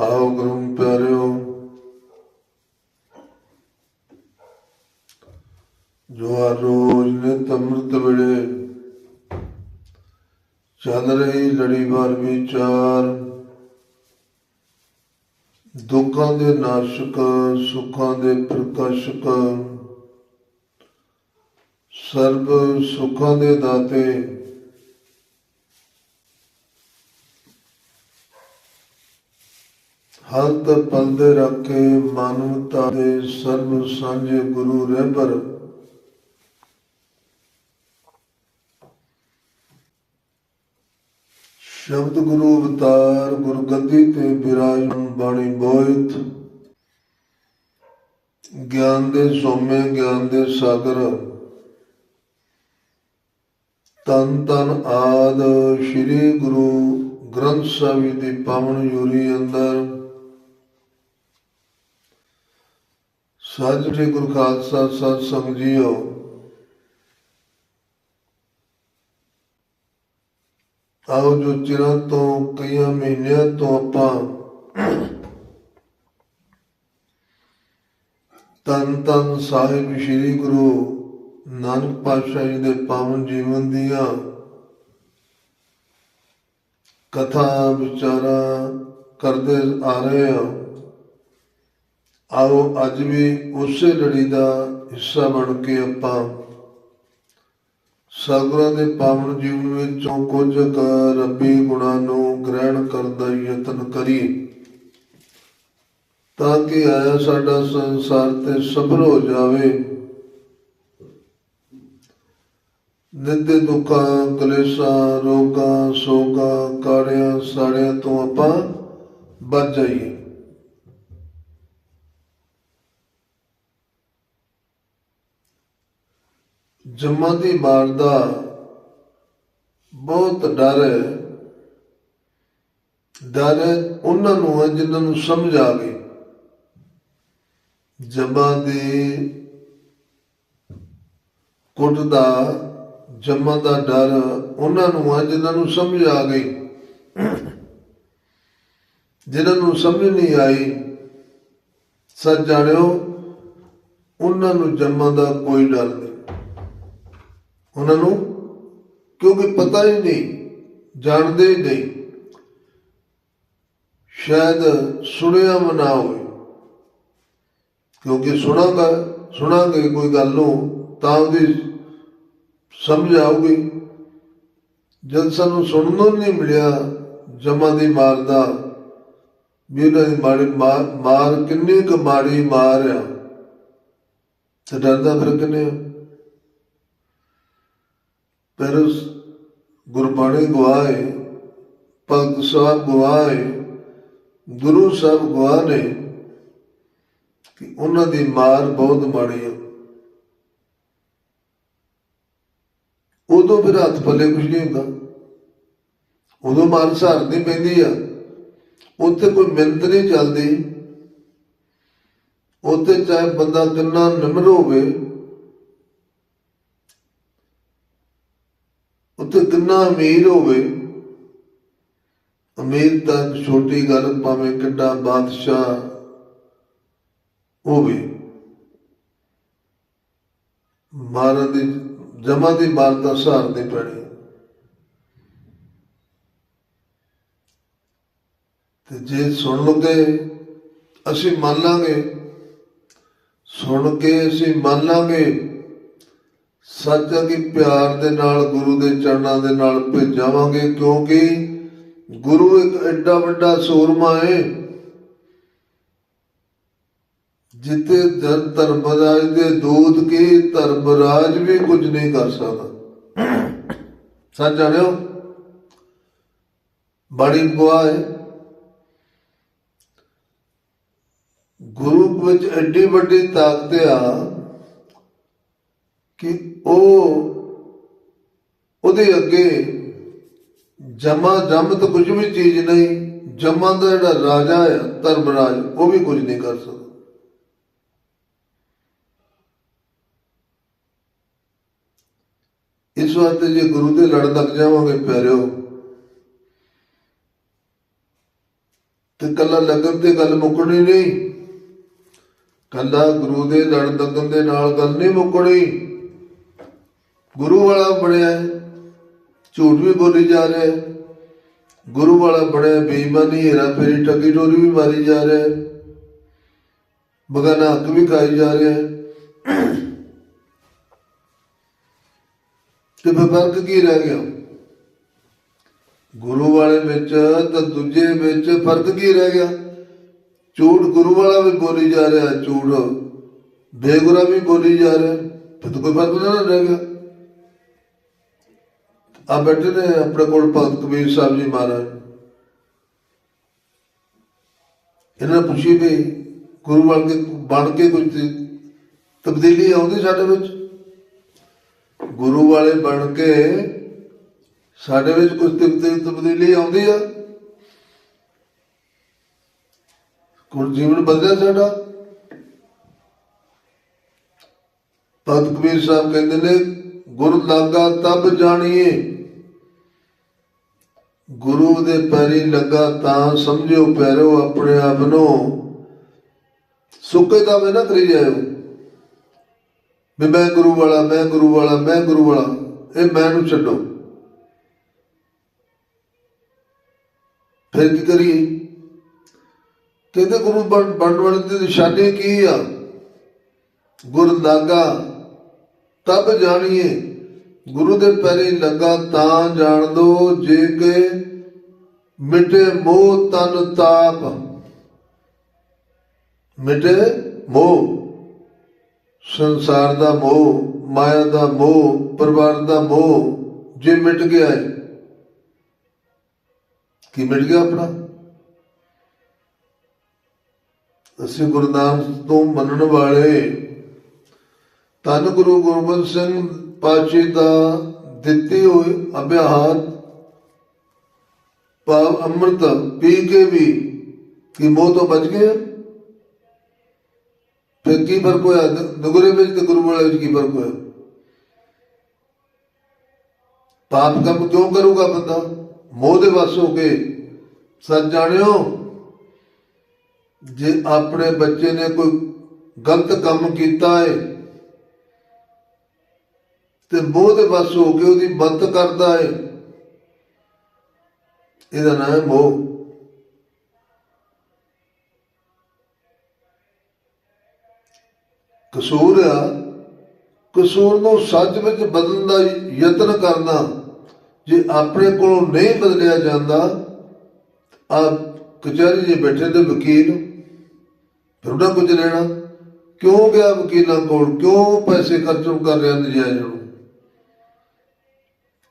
ਆਓ ਗੁਰੂ ਪਿਆਰਿਓ ਜੋ ਹਰ ਰੋਜ਼ ਨਿਤ ਅੰਮ੍ਰਿਤ ਵੇਲੇ ਚੱਲ ਰਹੀ ਲੜੀਵਾਰ ਵਿਚਾਰ ਦੁੱਖਾਂ ਦੇ ਨਾਸ਼ਕ ਸੁੱਖਾਂ ਦੇ ਪ੍ਰਕਾਸ਼ਕ ਸਰਬ ਸੁੱਖਾਂ ਦੇ ਦਾਤੇ ਹਲਤ ਪਲਦੇ ਰੱਖੇ ਮਾਨਵਤਾ ਦੇ ਸਰਬ ਸਾਂਝੇ ਗੁਰੂ ਰਹਿਬਰ ਸ਼ਬਦ ਗੁਰੂ ਅਵਤਾਰ ਗੁਰਗੱਦੀ ਤੇ ਬਿਰਾਜਮਾਨ ਬਾਣੀ ਬੋਇਤ। ਗਿਆਨ ਦੇ ਸੋਮੇ, ਗਿਆਨ ਦੇ ਸਾਗਰ। ਤਨ ਤਨ ਆਦ, ਸ੍ਰੀ ਗੁਰੂ ਗ੍ਰੰਥ ਸਾਹਿਬ ਜੀ ਦੀ ਪਾਵਨ ਯੂਰੀ ਅੰਦਰ। ਸਤਿ ਸ੍ਰੀ ਗੁਰੂ ਖਾਲਸਾ ਸਤਿ ਸੰਗ ਜੀਓ। ਆਓ ਜੋ ਚਿਰਾਂ ਤੋਂ, ਕਈਆਂ ਮਹੀਨਿਆਂ ਤੋਂ ਆਪਾਂ ਤਨ ਤਨ ਸਾਹਿਬ ਸ੍ਰੀ ਗੁਰੂ ਨਾਨਕ ਪਾਤਸ਼ਾਹ ਜੀ ਦੇ ਪਾਵਨ ਜੀਵਨ ਦੀਆਂ ਕਥਾ ਵਿਚਾਰਾ ਕਰਦੇ ਆ ਰਹੇ ਹਾਂ। ਆਓ ਅੱਜ ਵੀ ਉਸੇ ਲੜੀ ਦਾ ਹਿੱਸਾ ਬਣ ਕੇ ਆਪਾਂ ਸਤਿਗੁਰਾਂ ਦੇ ਪਾਵਨ ਜੀਵਨ ਵਿੱਚੋਂ ਕੁਝ ਰੱਬੀ ਗੁਣਾਂ ਨੂੰ ਗ੍ਰਹਿਣ ਕਰਨ ਦਾ ਯਤਨ ਕਰੀਏ, ਤਾਂ ਕਿ ਆਇਆ ਸਾਡਾ ਸੰਸਾਰ ਤੇ ਸਫਲ ਹੋ ਜਾਵੇ। ਨਿੱਤ ਦੁੱਖਾਂ, ਕਲੇਸ਼ਾਂ, ਰੋਗਾਂ, ਸੋਗਾਂ, ਕਾੜਿਆਂ, ਸਾੜਿਆਂ ਤੋਂ ਆਪਾਂ ਬਚ ਜਾਈਏ। ਜੰਮਾਂ ਦੀ ਮਾਰ ਦਾ ਬਹੁਤ ਡਰ ਡਰ ਉਹਨਾਂ ਨੂੰ ਹੈ ਜਿਨ੍ਹਾਂ ਨੂੰ ਸਮਝ ਆ ਗਈ। ਜੰਮਾਂ ਦੀ ਕੁੱਟ ਦਾ, ਜੰਮਾਂ ਦਾ ਡਰ ਉਹਨਾਂ ਨੂੰ ਹੈ ਜਿਨ੍ਹਾਂ ਨੂੰ ਸਮਝ ਆ ਗਈ। ਜਿਨ੍ਹਾਂ ਨੂੰ ਸਮਝ ਨਹੀਂ ਆਈ, ਸੱਚ ਜਾਣਿਓ, ਉਹਨਾਂ ਨੂੰ ਜੰਮਾਂ ਦਾ ਕੋਈ ਡਰ ਨਹੀਂ। ਉਹਨਾਂ ਨੂੰ, ਕਿਉਂਕਿ ਪਤਾ ਹੀ ਨਹੀਂ, ਜਾਣਦੇ ਹੀ ਨਹੀਂ। ਸ਼ਾਇਦ ਸੁਣਿਆ ਮਨਾ ਹੋਵੇ। ਕਿਉਂਕਿ ਸੁਣਾਂਗਾ, ਸੁਣਾਂਗੇ ਕੋਈ ਗੱਲ ਨੂੰ, ਤਾਂ ਉਹਦੀ ਸਮਝ ਆਊਗੀ। ਜਦ ਸਾਨੂੰ ਸੁਣਨ ਨੂੰ ਨਹੀਂ ਮਿਲਿਆ, ਜਮਾ ਦੀ ਮਾਰਦਾ ਵੀ ਉਹਨਾਂ ਦੀ ਮਾੜੀ ਮਾਰ ਮਾਰ ਕਿੰਨੀ ਕੁ ਮਾੜੀ ਮਾਰ ਆ। ਤੇ ਡਰਦਾ ਫਿਰ ਕਿੰਨੇ ਆ? ਪਰ ਉਸ ਗੁਰਬਾਣੀ ਗਵਾਏ ਭਗਤ ਸਾਹਿਬ ਗਵਾਏ ਗੁਰੂ ਸਾਹਿਬ ਗਵਾਹ ਨੇ ਕਿ ਉਹਨਾਂ ਦੀ ਮਾਰ ਬਹੁਤ ਮਾੜੀ ਆ। ਉਦੋਂ ਫਿਰ ਹੱਥ ਪੱਲੇ ਕੁਝ ਨਹੀਂ ਹੁੰਦਾ। ਉਦੋਂ ਮਾਰ ਸਹਾਰਨੀ ਪੈਂਦੀ ਆ। ਉੱਥੇ ਕੋਈ ਮਿੰਤ ਨਹੀਂ ਚੱਲਦੀ। ਉੱਥੇ ਚਾਹੇ ਬੰਦਾ ਕਿੰਨਾ ਨਿਮਰ ਹੋਵੇ ਉੱਥੇ ਕਿੰਨਾ ਅਮੀਰ ਹੋਵੇ। ਅਮੀਰ ਤਾਂ ਛੋਟੀ ਗੱਲ, ਭਾਵੇਂ ਕਿੱਡਾ ਬਾਦਸ਼ਾਹ ਹੋਵੇ। ਮਾਰਨ ਦੀ, ਜਮਾ ਦੀ ਮਾਰ ਦਾ ਸਹਾਰ ਪੈਣੀ। ਤੇ ਜੇ ਸੁਣ ਲਓਗੇ, ਅਸੀਂ ਮੰਨ ਲਾਂਗੇ। ਸੁਣ ਕੇ ਅਸੀਂ ਮੰਨ ਲਾਂਗੇ। ਸੱਚ ਆ ਪਿਆਰ ਦੇ ਨਾਲ, ਗੁਰੂ ਦੇ ਚਰਨਾਂ ਦੇ ਨਾਲ ਭੇਜਾਵਾਂਗੇ, ਕਿਉਂਕਿ ਗੁਰੂ ਇੱਕ ਐਡਾ ਵੱਡਾ ਸੂਰਮਾ ਹੈ ਜਿੱਤੇ ਦਰ ਧਰਮਰਾਜ ਦੇ ਦੂਤ ਕੀ ਧਰਮਰਾਜ ਵੀ ਕੁਝ ਨਹੀਂ ਕਰ ਸਕਦਾ। ਸੱਚ ਜਾਣਿਓ ਬੜੀ ਗਵਾਹ ਹੈ ਗੁਰੂ ਵਿੱਚ ਐਡੀ ਵੱਡੀ ਤਾਕਤ ਆ ਕਿ ਉਹ ਉਹਦੇ ਅੱਗੇ ਜਮਾ ਜਮ ਤਾਂ ਕੁਝ ਵੀ ਚੀਜ਼ ਨਹੀਂ, ਜਮਾ ਦਾ ਜਿਹੜਾ ਰਾਜਾ ਹੈ ਧਰਮਰਾਜ, ਉਹ ਵੀ ਕੁਝ ਨਹੀਂ ਕਰ ਸਕਦਾ। ਇਸ ਵਾਸਤੇ ਜੇ ਗੁਰੂ ਦੇ ਲੜ ਲੱਗ ਜਾਵਾਂਗੇ ਪਿਆਰਿਓ, ਤੇ ਕੱਲਾ ਲੱਗਣ ਤੇ ਗੱਲ ਮੁੱਕਣੀ ਨਹੀਂ। ਕੱਲਾ ਗੁਰੂ ਦੇ ਲੜ ਲੱਗਣ ਦੇ ਨਾਲ ਗੱਲ ਨਹੀਂ ਮੁੱਕਣੀ। ਗੁਰੂ ਵਾਲਾ ਬਣਿਆ ਹੈ, ਝੂਠ ਵੀ ਬੋਲੀ ਜਾ ਰਿਹਾ ਹੈ। ਗੁਰੂ ਵਾਲਾ ਬਣਿਆ ਬੇਈਮਾਨੀ ਹੀਰਾ ਫੇਰੀ ਠੱਗੀ ਟੋਰੀ ਵੀ ਮਾਰੀ ਜਾ ਰਿਹਾ ਹੈ। ਬਗਾਨਾ ਹੱਕ ਵੀ ਖਾਈ ਜਾ ਰਿਹਾ ਹੈ। ਤੇ ਫਿਰ ਫ਼ਰਕ ਕੀ ਰਹਿ ਗਿਆ? ਗੁਰੂ ਵਾਲੇ ਵਿੱਚ ਤਾਂ ਦੂਜੇ ਵਿੱਚ ਫ਼ਰਕ ਕੀ ਰਹਿ ਗਿਆ? ਝੂਠ ਗੁਰੂ ਵਾਲਾ ਵੀ ਬੋਲੀ ਜਾ ਰਿਹਾ ਝੂਠ ਬੇਗੁਰਾ ਵੀ ਬੋਲੀ ਜਾ ਰਿਹਾ ਫਿਰ ਤਾਂ ਕੋਈ ਫ਼ਰਕ ਨਾ ਰਹਿ ਗਿਆ। ਆ ਬੈਠੇ ਨੇ ਆਪਣੇ ਕੋਲ ਭਗਤ ਕਬੀਰ ਸਾਹਿਬ ਜੀ ਮਹਾਰਾਜ। ਇਹਨਾਂ ਨੇ ਪੁੱਛੀ ਵੀ ਗੁਰੂ ਬਣ ਕੇ ਬਣ ਕੇ ਕੁਝ ਤਬਦੀਲੀ ਆਉਂਦੀ ਸਾਡੇ ਵਿੱਚ? ਗੁਰੂ ਵਾਲੇ ਬਣ ਕੇ ਸਾਡੇ ਵਿੱਚ ਕੁਝ ਤਬਦੀਲੀ ਤਬਦੀਲੀ ਆਉਂਦੀ ਆ? ਕੋਈ ਜੀਵਨ ਬਦਲਿਆ ਸਾਡਾ? ਭਗਤ ਕਬੀਰ ਸਾਹਿਬ ਕਹਿੰਦੇ ਨੇ, ਗੁਰ ਲਾਗਾ ਤਬ ਜਾਣੀਏ। ਗੁਰੂ ਦੇ ਪੈਰੀ ਲੱਗਾ ਤਾਂ ਸਮਝਿਓ ਪੈਰੋ ਆਪਣੇ ਆਪ ਨੂੰ। ਸੁੱਕੇ ਦਾ ਨਾ ਕਰੀ ਜਾਇਓ। ਵੀ ਮੈਂ ਗੁਰੂ ਵਾਲਾ, ਮੈਂ ਗੁਰੂ ਵਾਲਾ, ਮੈਂ ਗੁਰੂ ਵਾਲਾ, ਇਹ ਮੈਂ ਨੂੰ ਛੱਡੋ। ਫਿਰ ਕੀ ਕਰੀਏ? ਕਹਿੰਦੇ ਗੁਰੂ ਬਣ, ਬਣਨ ਵਾਲੇ ਦੀ ਨਿਸ਼ਾਨੀ ਕੀ ਆ? ਗੁਰ ਲਾਗਾ ਤਬ ਜਾਣੀਏ। ਗੁਰੂ ਦੇ ਪੈਰੀ ਲੱਗਾ ਤਾਂ ਜਾਣ ਦੋ, ਜੇ ਕਿ ਮਿਟੇ ਮੋਹ ਤਨ ਤਾਪ। ਮਿਟੇ ਮੋਹ, ਸੰਸਾਰ ਦਾ ਮੋਹ, ਮਾਇਆ ਦਾ ਮੋਹ, ਪਰਿਵਾਰ ਦਾ ਮੋਹ, ਜੇ ਮਿਟ ਗਿਆ ਹੈ। ਕੀ ਮਿਟ ਗਿਆ ਆਪਣਾ? ਅਸੀਂ ਗੁਰੂ ਤੋਂ ਮੰਨਣ ਵਾਲੇ। ਧੰਨ ਗੁਰੂ ਗੋਬਿੰਦ ਸਿੰਘ ਪਾਤਸ਼ਾਹ ਦਾ ਦਿੱਤੇ ਹੋਏ ਅਭਿਆਸ ਪਾਵ ਅੰਮ੍ਰਿਤ ਪੀ ਕੇ ਵੀ ਕੀ ਮੋਹ ਤੋਂ ਬਚ ਗਏ ਫਿਰ ਕੀ ਫ਼ਰਕ ਹੋਇਆ? ਨਗਰੇ ਵਿੱਚ ਤੇ ਗੁਰੂ ਵਾਲੇ ਵਿੱਚ ਕੀ ਫ਼ਰਕ ਹੋਇਆ? ਪਾਪ ਕੰਮ ਕਿਉਂ ਕਰੂਗਾ ਬੰਦਾ? ਮੋਹ ਦੇ ਵਸ ਹੋ ਕੇ। ਸੱਚ ਜਾਣਿਓ, ਜੇ ਆਪਣੇ ਬੱਚੇ ਨੇ ਕੋਈ ਗਲਤ ਕੰਮ ਕੀਤਾ ਹੈ ਤੇ ਮੋਹ ਦੇ ਵਸ ਹੋ ਕੇ ਉਹਦੀ ਮਦਦ ਕਰਦਾ ਹੈ ਇਹਦਾ ਨਾਮ ਹੈ ਮੋਹ। ਕਸੂਰ ਆ, ਕਸੂਰ ਨੂੰ ਸੱਚ ਵਿੱਚ ਬਦਲਣ ਦਾ ਯਤਨ ਕਰਨਾ। ਜੇ ਆਪਣੇ ਕੋਲੋਂ ਨਹੀਂ ਬਦਲਿਆ ਜਾਂਦਾ ਆ ਕਚਹਿਰੀ 'ਚ ਬੈਠੇ ਤੇ ਵਕੀਲ, ਫਿਰ ਉਹਦਾ ਕੁਝ ਲੈਣਾ। ਕਿਉਂ ਗਿਆ ਵਕੀਲਾਂ ਕੋਲ? ਕਿਉਂ ਪੈਸੇ ਖਰਚ ਕਰ ਰਿਹਾ ਨਜਾਇਜ਼ ਨੂੰ?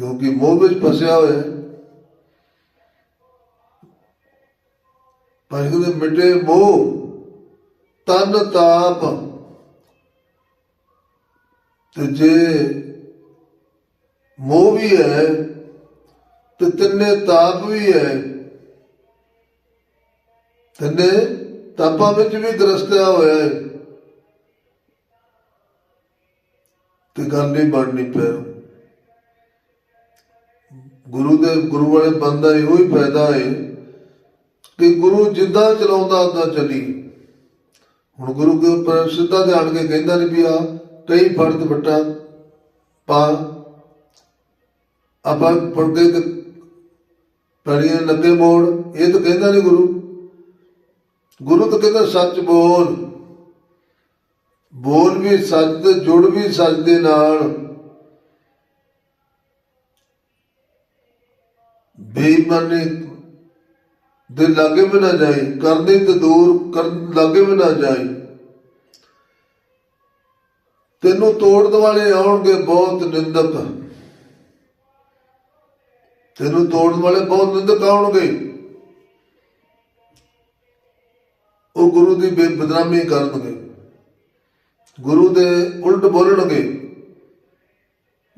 ਕਿਉਂਕਿ ਮੋਹ ਵਿੱਚ ਫਸਿਆ ਹੋਇਆ ਹੈ। ਪਰ ਇਹਦੇ ਮਿਟੇ ਮੋਹ, ਤਨ ਤਾਪ। ਤੇ ਜੇ ਮੋਹ ਵੀ ਹੈ, ਤੇ ਤਿੰਨੇ ਤਾਪ ਵੀ ਹੈ। ਤਿੰਨੇ ਤਾਪਾਂ ਵਿੱਚ ਵੀ ਦਰਸਤਿਆ ਹੋਇਆ ਹੈ। ਤੇ ਗੱਲ ਨਹੀਂ ਬਣਨੀ ਪੈਰ। ਗੁਰੂ ਦੇ, ਗੁਰੂ ਵਾਲੇ ਬੰਦਾ ਇਹੋ ਹੀ ਫਾਇਦਾ ਹੈ ਕਿ ਗੁਰੂ ਜਿੱਦਾਂ ਚਲਾਉਂਦਾ ਉਦਾਂ ਚੱਲੀ। ਹੁਣ ਗੁਰੂ ਦੇ ਉੱਪਰ ਸਿੱਧਾ ਧਿਆਨ ਕੇ ਕਹਿੰਦਾ ਨਹੀਂ ਵੀ ਆ, ਕਈ ਫਰਦ ਬੱਟਾ ਪਾ। ਆਪਾਂ ਪੜ ਕੇ ਤੇ ਪੜੀਏ ਲੱਗੇ ਮੋੜ, ਇਹ ਤਾਂ ਕਹਿੰਦਾ ਨਹੀਂ ਗੁਰੂ। ਗੁਰੂ ਤਾਂ ਕਹਿੰਦਾ ਸੱਚ ਬੋਲ। ਬੋਲ ਵੀ ਸੱਚ ਤੇ ਜੁੜ ਵੀ ਸੱਚ ਦੇ ਨਾਲ। ਬੇਈਮਾਨੀ ਦੇ ਲਾਗੇ ਵੀ ਨਾ ਜਾਈ ਕਰਨੇ ਤੇ ਦੂਰ, ਕਰਨ ਲਾਗੇ ਵੀ ਨਾ ਜਾਈ ਤੈਨੂੰ ਤੋੜਨ ਵਾਲੇ ਆਉਣਗੇ ਬਹੁਤ ਨਿੰਦਕ। ਤੈਨੂੰ ਤੋੜਨ ਵਾਲੇ ਬਹੁਤ ਨਿੰਦਕ ਆਉਣਗੇ। ਉਹ ਗੁਰੂ ਦੀ ਬੇਬਦਨਾਮੀ ਕਰਨਗੇ। ਗੁਰੂ ਦੇ ਉਲਟ ਬੋਲਣਗੇ।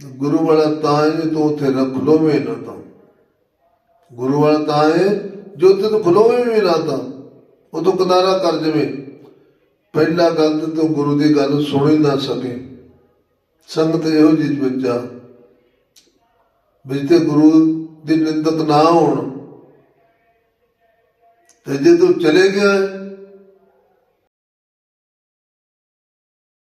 ਗੁਰੂ ਵਾਲਾ ਤਾਂ ਹੈ ਜੇ ਤੂੰ ਉੱਥੇ ਰੱਖ ਲੋਵੇਂ ਨਾ ਤਾਂ। ਗੁਰੂ ਵਾਲਾ ਤਾਂ ਜੋ ਤੈਨੂੰ ਖਲੋਵੇਂ ਵੀ ਨਾ ਤਾਂ ਉਹ ਤੋਂ ਕਿਨਾਰਾ ਕਰ ਜਵੇ ਪਹਿਲਾ ਗੱਲ ਤੇ ਤੂੰ ਗੁਰੂ ਦੀ ਗੱਲ ਸੁਣੀ ਨਾ ਸਕੇ। ਸੰਗਤ ਇਹੋ ਜਿਹੀ ਵਿੱਚ ਆ ਵਿੱਚ ਗੁਰੂ ਦੀ ਨਿੰਦਕ ਨਾ ਹੋਣ, ਤੇ ਜੇ ਤੂੰ ਚਲੇ ਗਿਆ